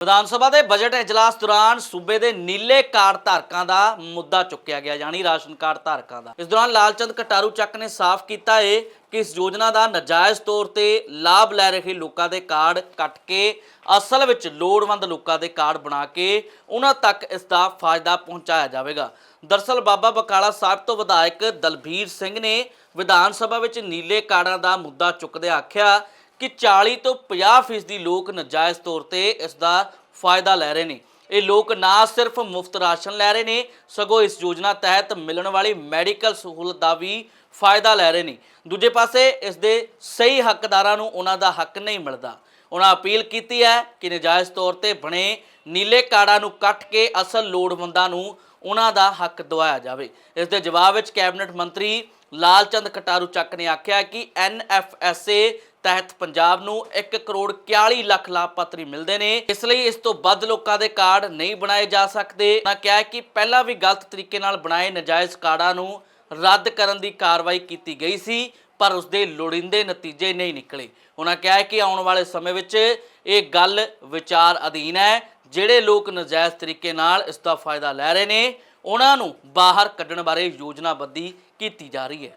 ਵਿਧਾਨ ਸਭਾ ਦੇ ਬਜਟ ਇਜਲਾਸ ਦੌਰਾਨ ਸੂਬੇ ਦੇ ਨੀਲੇ ਕਾਰਡ ਧਾਰਕਾਂ ਦਾ ਮੁੱਦਾ ਚੁੱਕਿਆ ਗਿਆ, ਯਾਨੀ ਰਾਸ਼ਨ ਕਾਰਡ ਧਾਰਕਾਂ ਦਾ। ਇਸ ਦੌਰਾਨ ਲਾਲਚੰਦ ਕਟਾਰੂ ਚੱਕ ਨੇ ਸਾਫ਼ ਕੀਤਾ ਹੈ ਕਿ ਇਸ ਯੋਜਨਾ ਦਾ ਨਜਾਇਜ਼ ਤੌਰ ਤੇ ਲਾਭ ਲੈ ਰਹੇ ਲੋਕਾਂ ਦੇ ਕਾਰਡ ਕੱਟ ਕੇ, ਅਸਲ ਵਿੱਚ ਲੋੜਵੰਦ ਲੋਕਾਂ ਦੇ ਕਾਰਡ ਬਣਾ ਕੇ, ਉਹਨਾਂ ਤੱਕ ਇਸ ਦਾ ਫਾਇਦਾ ਪਹੁੰਚਾਇਆ ਜਾਵੇਗਾ। ਦਰਸਲ ਬਾਬਾ ਬਕਾਲਾ ਸਾਹਿਬ ਤੋਂ ਵਿਧਾਇਕ ਦਲਬੀਰ ਸਿੰਘ ਨੇ ਵਿਧਾਨ ਸਭਾ ਵਿੱਚ ਨੀਲੇ ਕਾਰਡਾਂ ਦਾ ਮੁੱਦਾ ਚੁੱਕਦੇ ਆਖਿਆ ਕਿ 40 ਤੋਂ 50% ਫੀਸਦੀ ਲੋਕ ਨਜਾਇਜ਼ ਤੌਰ ਤੇ ਇਸ ਦਾ ਫਾਇਦਾ ਲੈ ਰਹੇ ਨੇ। ਇਹ ਲੋਕ ਨਾ ਸਿਰਫ ਮੁਫਤ ਰਾਸ਼ਨ ਲੈ ਰਹੇ ਨੇ, ਸਗੋਂ ਇਸ ਯੋਜਨਾ ਤਹਿਤ ਮਿਲਣ ਵਾਲੀ ਮੈਡੀਕਲ ਸਹੂਲਤ ਦਾ ਵੀ ਫਾਇਦਾ ਲੈ ਰਹੇ ਨੇ। ਦੂਜੇ ਪਾਸੇ ਇਸ ਦੇ ਸਹੀ ਹੱਕਦਾਰਾਂ ਨੂੰ ਉਹਨਾਂ ਦਾ ਹੱਕ ਨਹੀਂ ਮਿਲਦਾ। ਉਹਨਾਂ ਅਪੀਲ ਕੀਤੀ ਹੈ ਕਿ ਨਜਾਇਜ਼ ਤੌਰ ਤੇ ਬਣੇ ਨੀਲੇ ਕਾਰਡਾਂ ਨੂੰ ਕੱਟ ਕੇ ਅਸਲ ਲੋੜਵੰਦਾਂ ਨੂੰ ਉਹਨਾਂ ਦਾ ਹੱਕ ਦਵਾਇਆ ਜਾਵੇ। ਇਸ ਦੇ ਜਵਾਬ ਵਿੱਚ ਕੈਬਨਿਟ ਮੰਤਰੀ ਲਾਲਚੰਦ ਕਟਾਰੂ ਚੱਕ ਨੇ ਆਖਿਆ ਕਿ ਐਨਐਫਐਸਏ ਤਹਿਤ ਪੰਜਾਬ ਨੂੰ 1 ਕਰੋੜ 41 ਲੱਖ ਲਾਭਪਾਤਰੀ ਮਿਲਦੇ ਨੇ। ਇਸ ਲਈ ਇਸ ਤੋਂ ਵੱਧ ਲੋਕਾਂ ਦੇ ਕਾਰਡ ਨਹੀਂ ਬਣਾਏ ਜਾ ਸਕਦੇ। ਉਹਨਾਂ ਕਿਹਾ ਕਿ ਪਹਿਲਾਂ ਵੀ ਗਲਤ ਤਰੀਕੇ ਨਾਲ ਬਣਾਏ ਨਜਾਇਜ਼ ਕਾਰਡਾਂ ਨੂੰ ਰੱਦ ਕਰਨ ਦੀ ਕਾਰਵਾਈ ਕੀਤੀ ਗਈ ਸੀ, ਪਰ ਉਸ ਦੇ ਲੋੜੀਂਦੇ ਨਤੀਜੇ ਨਹੀਂ ਨਿਕਲੇ। ਉਹਨਾਂ ਕਿਹਾ ਕਿ ਆਉਣ ਵਾਲੇ ਸਮੇਂ ਵਿੱਚ ਇਹ ਗੱਲ ਵਿਚਾਰ ਅਧੀਨ ਹੈ। ਜਿਹੜੇ ਲੋਕ ਨਜਾਇਜ਼ ਤਰੀਕੇ ਨਾਲ ਇਸ ਦਾ ਫਾਇਦਾ ਲੈ ਰਹੇ ਨੇ ਉਹਨਾਂ ਨੂੰ ਬਾਹਰ ਕੱਢਣ ਬਾਰੇ ਯੋਜਨਾਬੱਧੀ ਕੀਤੀ ਜਾ ਰਹੀ ਹੈ।